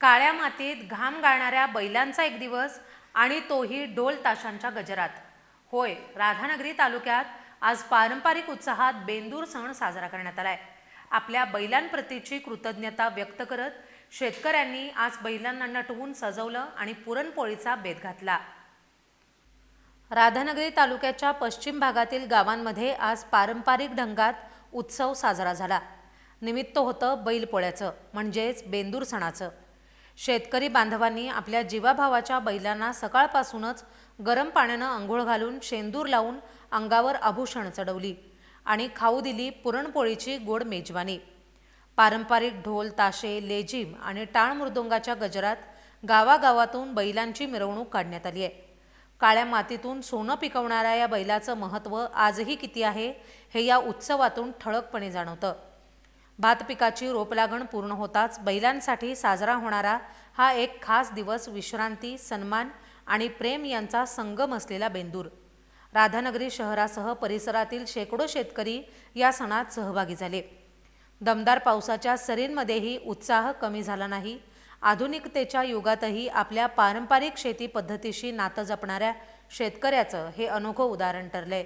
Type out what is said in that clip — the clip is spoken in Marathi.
काळ्या मातीत घाम गाळणाऱ्या बैलांचा एक दिवस आणि तोही ढोल ताशांच्या गजरात. होय राधानगरी तालुक्यात आज पारंपरिक उत्साहात बेंदूर सण साजरा करण्यात आलाय. आपल्या बैलांप्रतीची कृतज्ञता व्यक्त करत शेतकऱ्यांनी आज बैलांना नटवून सजवलं आणि पुरणपोळीचा बेत घातला. राधानगरी तालुक्याच्या पश्चिम भागातील गावांमध्ये आज पारंपरिक ढंगात उत्सव साजरा झाला. निमित्त होतं बैलपोळ्याचं म्हणजेच बेंदूर सणाचं. शेतकरी बांधवांनी आपल्या जीवाभावाच्या बैलांना सकाळपासूनच गरम पाण्यानं आंघोळ घालून शेंदूर लावून अंगावर आभूषण चढवली आणि खाऊ दिली पुरणपोळीची गोड मेजवानी. पारंपरिक ढोल ताशे लेझिम आणि टाळ मृदुंगाच्या गजरात गावागावातून बैलांची मिरवणूक काढण्यात आली आहे. काळ्या मातीतून सोनं पिकवणाऱ्या या बैलाचं महत्त्व आजही किती आहे हे या उत्सवातून ठळकपणे जाणवतं. भात पिकाची रोप लागण पूर्ण होताच बैलांसाठी साजरा होणारा हा एक खास दिवस विश्रांती सन्मान आणि प्रेम यांचा संगम असलेला बेंदूर. राधानगरी शहरासह परिसरातील शेकडो शेतकरी या सणात सहभागी झाले. दमदार पावसाच्या सरींमध्येही उत्साह कमी झाला नाही. आधुनिकतेच्या युगातही आपल्या पारंपरिक शेती पद्धतीशी नातं जपणाऱ्या शेतकऱ्याचं हे अनोखं उदाहरण ठरलंय.